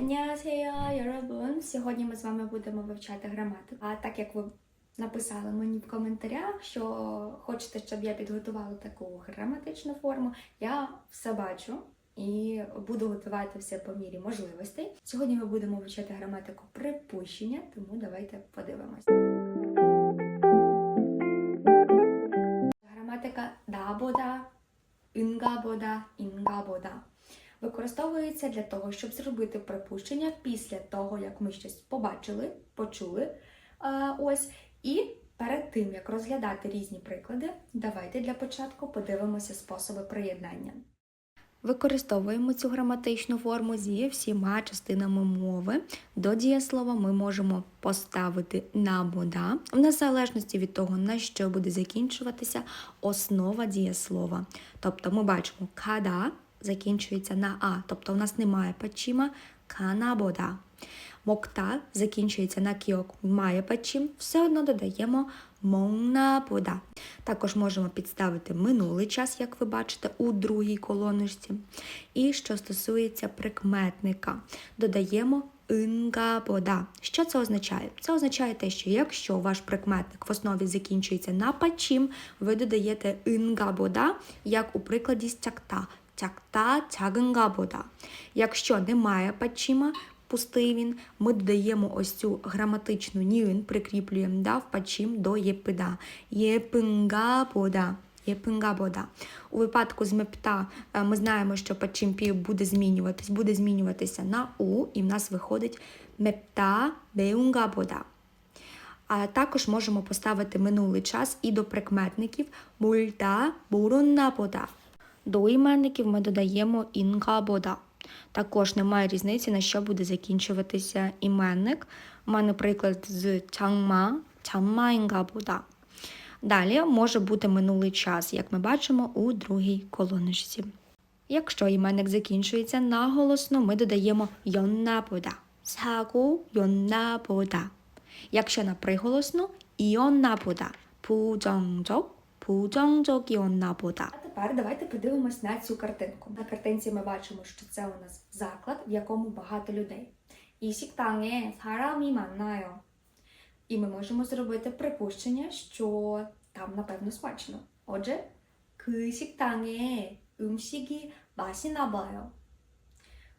안녕하세요, 여러분. Сьогодні ми з вами будемо вивчати граматику. А так як ви написали мені в коментарях, що хочете, щоб я підготувала таку граматичну форму, я все бачу і буду готувати все по мірі можливостей. Сьогодні ми будемо вивчати граматику припущення, тому давайте подивимось. Граматика да-бода, 인가보다, 인가보다 використовується для того, щоб зробити припущення після того, як ми щось побачили, почули. е, Ось, і перед тим, як розглядати різні приклади, давайте для початку подивимося способи приєднання. Використовуємо цю граматичну форму зі всіма частинами мови. До дієслова ми можемо поставити набода, в незалежності від того, на що буде закінчуватися основа дієслова. Тобто ми бачимо када закінчується на а, тобто у нас немає пачіма канабода. Мокта закінчується на кіок, має пачім, все одно додаємо моннабода. Також можемо підставити минулий час, як ви бачите, у другій колоночці. І що стосується прикметника, додаємо «ингабода». Що це означає? Це означає те, що якщо ваш прикметник в основі закінчується на пачім, ви додаєте «ингабода», як у прикладі з «тякта». «Тякта. Якщо немає пачіма, пустий він, ми додаємо ось цю граматичну ніин, прикріплюємо да, в пачім до єпида. Єпингабода. Єпингабода. У випадку з мепта е, ми знаємо, що пачімпі буде змінюватись, буде змінюватися на у, і в нас виходить мепта беунгабода. А також можемо поставити минулий час і до прикметників мульта буроннабода. До іменників ми додаємо інга або да. Також немає різниці, на що буде закінчуватися іменник. У мене приклад з чангма, чангма інга або. Далі може бути минулий час, як ми бачимо у другій колоночці. Якщо іменник закінчується наголосно, ми додаємо йоннабода. Саку йоннабода. Якщо на приголосно, іоннабода. Пуджонджок 부정적이었나보다. А тепер давайте подивимось на цю картинку. На картинці ми бачимо, що це у нас заклад, в якому багато людей. І 식당에 사람이 많아요. І ми можемо зробити припущення, що там, напевно, смачно. Отже, 그 식당에 음식이 맛있나 봐요.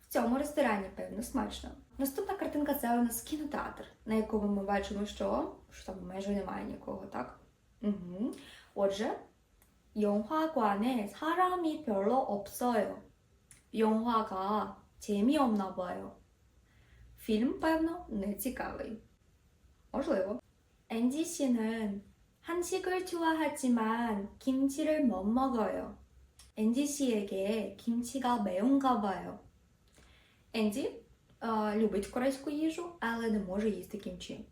В цьому ресторані, певно, смачно. Наступна картинка це у нас кінотеатр, на якому ми бачимо, що, що там майже немає нікого, так? Угу. Отже, 영화관에 사람이 별로 없어요. 영화가 재미없나 봐요. Фільм, певно, не цікавий. Можливо. 엔지 씨는 한식을 좋아하지만 김치를 못 먹어요. 엔지 씨에게 김치가 매운가 봐요. Енді е, любить корейську їжу, але не може їсти кімчі.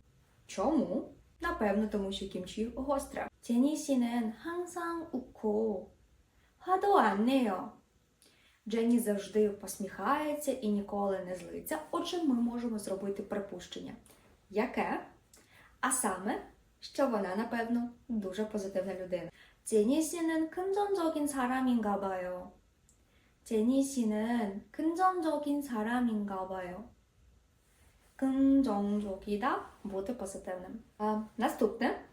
Чому? Напевно, тому що кімчі гостре. 제니 씨는 항상 웃고 화도 안 내요. Дженні завжди посміхається і ніколи не злиться. Отже, ми можемо зробити припущення. Яке? А саме, що вона, напевно, дуже позитивна людина. 제니 씨는 긍정적인 사람인가 봐요. 제니 씨는 긍정적인 사람인가 봐요. 긍정적이다, бути позитивним. А, наступне.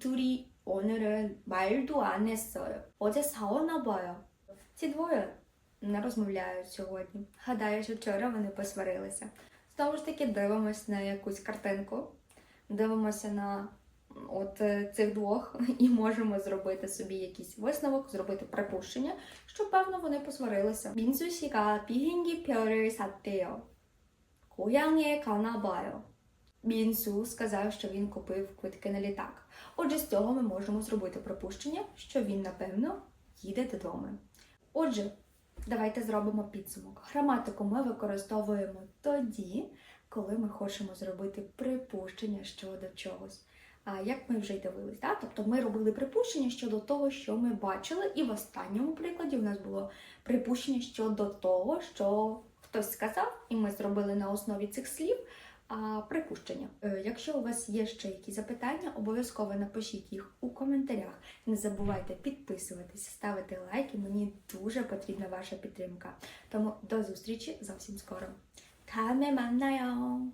이 둘이 오늘은 말도 안 했어요. 어제 싸웠나 봐요. Ці двоє не розмовляють сьогодні. Гадаю, що вчора вони посварилися. Знову ж таки, дивимось на якусь картинку, дивимося на от е, цих двох і можемо зробити собі якийсь висновок, зробити припущення, що певно вони посварилися. 민수 씨가 비행기표를 샀대요. 고향에 가나 봐요. Мінсу сказав, що він купив квитки на літак. Отже, з цього ми можемо зробити припущення, що він, напевно, їде додому. Отже, давайте зробимо підсумок. Граматику ми використовуємо тоді, коли ми хочемо зробити припущення щодо чогось. А як ми вже й дивились, да? тобто ми робили припущення щодо того, що ми бачили, і в останньому прикладі у нас було припущення щодо того, що хтось сказав, і ми зробили на основі цих слів припущення. Е, Якщо у вас є ще якісь запитання, обов'язково напишіть їх у коментарях. Не забувайте підписуватися, ставити лайки. Мені дуже потрібна ваша підтримка. Тому до зустрічі зовсім скоро. 다음에 만나요.